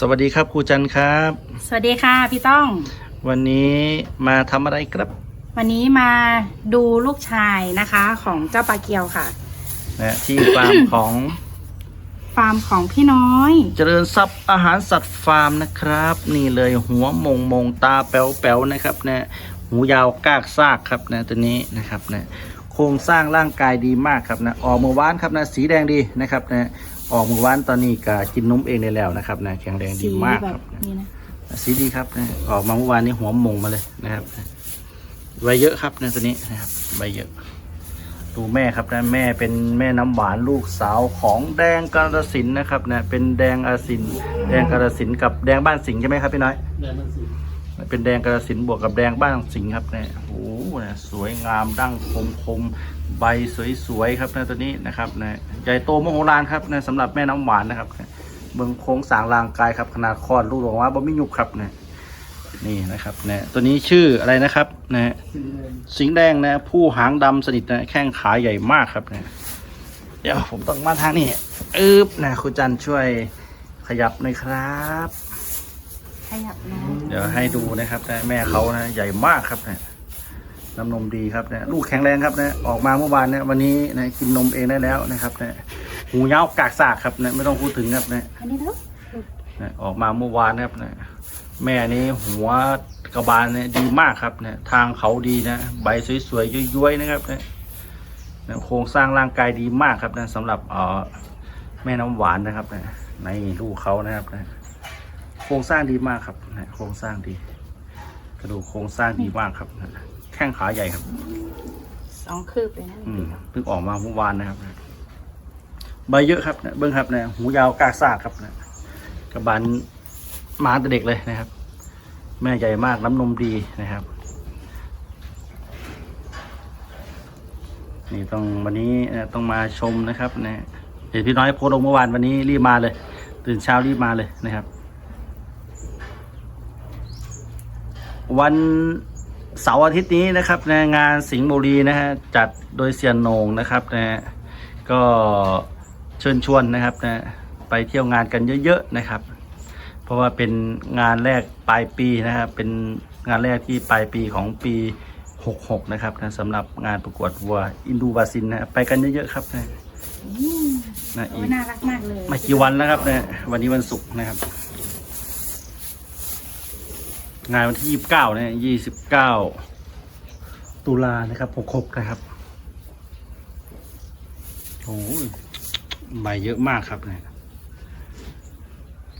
สวัสดีครับครูจันทร์ครับ สวัสดีค่ะพี่ต้อง วันนี้มาทำอะไรครับ วันนี้มาดูลูกชายนะคะของเจ้าปลาเกียวค่ะนะที่ฟาร์มของฟาร์มของพี่น้อย เจริญทรัพย์อาหารสัตว์ฟาร์มนะครับ นี่เลยหัวมงมงตาแป๋วแป๋วนะครับนะหูยาวกากซากครับนะตัวนี้นะครับนะโครงสร้างร่างกายดีมากครับนะออกมือวานครับนะสีแดงดีนะครับนะ ออกมือวานตอนนี้ก็กินนมเองได้แล้วนะครับนะแข็งแรงดีสีมากแบครับบนี้นะสีดีครับนะออกมาเมื่อวานนี้หัวมงมาเลยนะครับใบเยอะครับนะตัวนี้นะครับใบเยอะดูแม่ครับนะแม่เป็นแม่น้ำหวานลูกสาวของแดงกาฬสินธุ์นะครับนะเป็นแดงอาสิน แดงกาฬสินธุ์กับแดงบ้านสิงห์ใช่ไหมครับพี่น้อย เป็นแดงกาฬสินบวกกับแดงบ้านสิงห์ครับเนี่ยโอ้โหนะสวยงามดั้งคมคมใบสวยๆครับนะตัวนี้นะครับนะใหญ่โตมโหฬารครับนะสำหรับแม่น้ำหวานนะครับเบืองโค้งสางรางกายครับขนาดคอดลูกออกมาบ่มียุบครับนะนี่นะครับนะตัวนี้ชื่ออะไรนะครับนะสิงแดงนะผู้หางดำสนิทนะแข้งขาใหญ่มากครับนะเดี๋ยวผมต้องมาทางนี้อึบนะคุณจันช่วยขยับหน่อยครับ ขยับนะเดี๋ยวให้ดูนะครับนะแม่เขานะใหญ่มากครับนะน้ำนมดีครับนะลูกแข็งแรงครับนะออกมาเมื่อวานนะวันนี้นะกินนมเองได้แล้วนะครับนะหูยาวกากสากครับนะไม่ต้องพูดถึงครับนะอันนี้แล้วนะออกมาเมื่อวานนะครับนะแม่นี้หัวกระบาลเนี่ยดีมากครับนะทางเขาดีนะ ใบสวยๆย้วยๆนะครับนะนะโครงสร้างร่างกายดีมากครับนะสำหรับเอ่อแม่น้ำหวานนะครับนะในลูกเขานะครับนะโครงสร้างดีมากครับนะโครงสร้างดี กระดูกโครงสร้างดีมากครับนะแข้งขาใหญ่ครับ สองคืบเลยนะอืมเพิ่งออกมาเมื่อวานนะครับนะใบเยอะครับนะเบิ้งครับนะหูยาวกากซากครับนะกระบาลมาแต่เด็กเลยนะครับ แม่ใหญ่มากน้ำนมดีนะครับนี่ต้องวันนี้เอ่อต้องมาชมนะครับนะเห็นพี่น้อยโพสต์ลงเมื่อวานวันนี้รีบมาเลย ตื่นเช้ารีบมาเลยนะครับ วันเสาร์อาทิตย์นี้นะครับนะงานสิงห์บุรีนะฮะจัดโดยเซียนโหนงนะครับนะก็เชิญชวนนะครับนะไปเที่ยวงานกันเยอะๆนะครับ เพราะว่าเป็นงานแรกปลายปีนะครับเป็นงานแรกที่ปลายปีของปี 66 นะครับนะสำหรับงานประกวดวัวอินดูบาซินนะไปกันเยอะๆครับนะนะโอ้อียกน่ารักมากเลยไมากี่วันแล้วครับเนี่ยวันนี้วันศุกร์นะครับ งานวันที่ยี่สิบเก้าเนี่ยยี่สิบเก้าตุลานะครับหกหกนะครับโอ้ยใบเยอะมากครับเนี่ย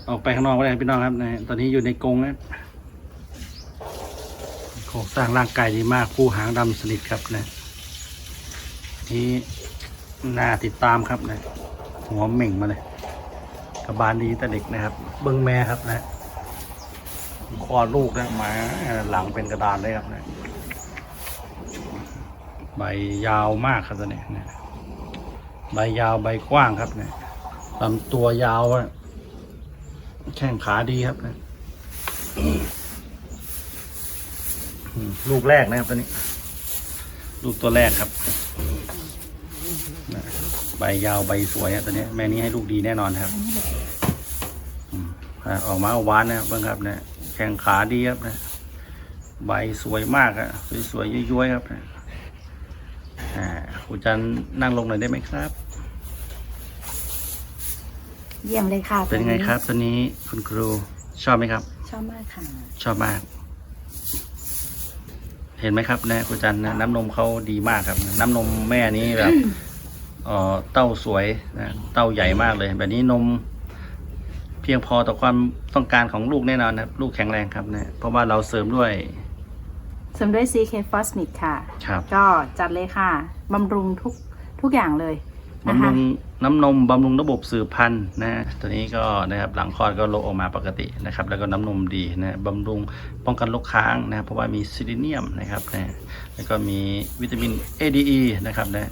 ออกไปข้างนอกก็ได้พี่น้องครับนี่ยตอนนี้อยู่ในกรงนะโครงสร้างร่างกายดีมากผู้หางดำสนิทครับเนี่ยนี่น่าติดตามครับเนี่ยหัวเหม่งมาเลยกระบาลดีแต่เด็กนะครับ เบิ้งแม่ครับนะ คลอดลูกนะหมาหลังเป็นกระดานเลยครับนะใบยาวมากครับตัวนี้นะใบยาวใบกว้างครับเนะลำตัวยาวอะแข้งขาดีครับนะลูกแรกนะครับตัวนี้ ลูกตัวแรกครับใบยาวใบสวยอะตัวนี้แม่นี้ให้ลูกดีแน่นอนครับออกมาหวานนะครับเบ้งครับเนี่ย ข้งขาดีครับนะ ใบสวยมากอะสวยๆย้วยๆครับนะอ่าครูจันนั่งลงหน่อยได้ไหมครับ เยี่ยมเลยค่ะเป็นไงครับ ตัวนี้คุณครูชอบไหมครับ ชอบมากค่ะ ชอบมาก เห็นไหมครับนะครูจันนะน้ำนมเขาดีมากครับ น้ำนมแม่นี้แบบเอ่อเต้าสวยนะเต้าใหญ่มากเลย แบบนี้นมเพียงพอต่อความต้องการของลูกแน่นอนนะครับ ลูกแข็งแรงครับนะเพราะว่าเราเสริมด้วย เสริมด้วย CK f o s m i c ค่ะ ครับ ก็จัดเลยค่ะบำรุงทุกทุกอย่างเลยนะบำรุคะงน้ำนมบำรุงระบบสืบพันธุ์นะตัวนี้ก็นะครับหลังคลอดก็โลกออกมาปกตินะครับ แล้วก็น้ำนมดีนะบำรุงป้องกันโรคค้างนะครับเพราะว่ามีซิลิเนียมนะครับนะแล้วก็มีวิตามิน ADE นะครับนะ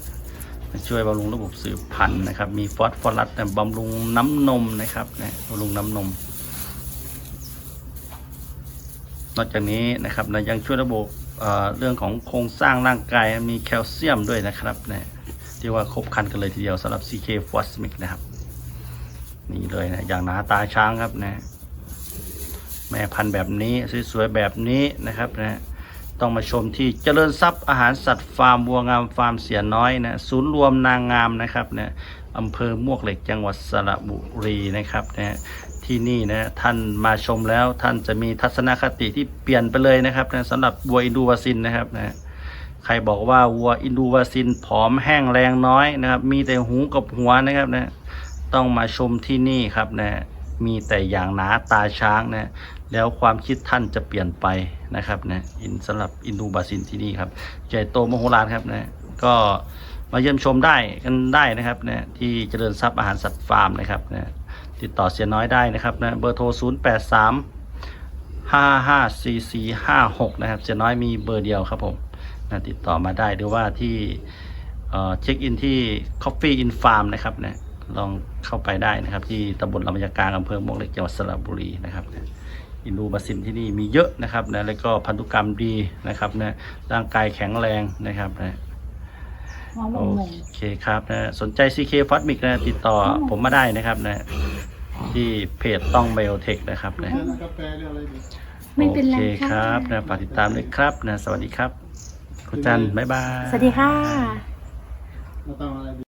ช่วยบำรุงระบบสืบพันธุ์นะครับ มีฟอสฟอรัสนะบำรุงน้ำนมนะครับนะบำรุงน้ำนม นอกจากนี้นะครับนะยังช่วยระบบเเรื่องของโครงสร้างร่างกายมีแคลเซียมด้วยนะครับนะที่ว่าครบครันกันเลยทีเดียวสำหรับ CK f o s m i c นะครับ นี่เลยนะอย่างหนาตาช้างครับนะ แม่พันธุ์แบบนี้สวยๆแบบนี้นะครับนะ ต้องมาชมที่เจริญทรัพย์อาหารสัตว์ฟาร์มวัวงามฟาร์มเสียน้อยนะศูนย์รวมนางงามนะครับนะอำเภอมวกเหล็กจังหวัดสระบุรีนะครับนะที่นี่นะท่านมาชมแล้วท่านจะมีทัศนคติที่เปลี่ยนไปเลยนะครับนะสำหรับวัวอินดูวาซินนะครับนะใครบอกว่าวัวอินดูวาซินผอมแห้งแรงน้อยนะครับ มีแต่หูกับหัวนะครับนะต้องมาชมที่นี่ครับนะมีแต่อย่างหนาตาช้างนะ แล้วความคิดท่านจะเปลี่ยนไปนะครับนะอินสำหรับอินดูบาซินที่นี่ครับใหญ่โตมโหฬารครับนะก็มาเยี่ยมชมได้กันได้นะครับนะที่เจริญทรัพย์อาหารสัตว์ฟาร์มนะครับนะติดต่อเสียน้อยได้นะครับนะเบอร์โทร 0 8 3 5 5 4 4 5 6 นะครับ เสียน้อยมีเบอร์เดียวครับผมนะติดต่อมาได้หรือว่าที่เอ่อเช็คอินที่ Coffee in Farm นะครับนะลองเข้าไปได้นะครับ ที่ตำบลลำพญากางอำเภอมวกเหล็กจังหวัดสระบุรีนะครับนะ อินดูบาซินที่นี่มีเยอะนะครับนะแล้วก็พันธุกรรมดีนะครับนะร่างกายแข็งแรงนะครับนะหัวหมโองมงเคครับนะสนใจ CK f o s m i c นะติดต่อผมมาได้นะครับนะ ที่เพจต้องไบโอเทคนะครับนะกาแฟหรืออะไรดีไม่เป็นไรโอเคค่ะครับนะฝากติดตามด้วยครับนะสวัสดีครับคุณจันทร์บ๊ายบาย สวัสดีค่ะ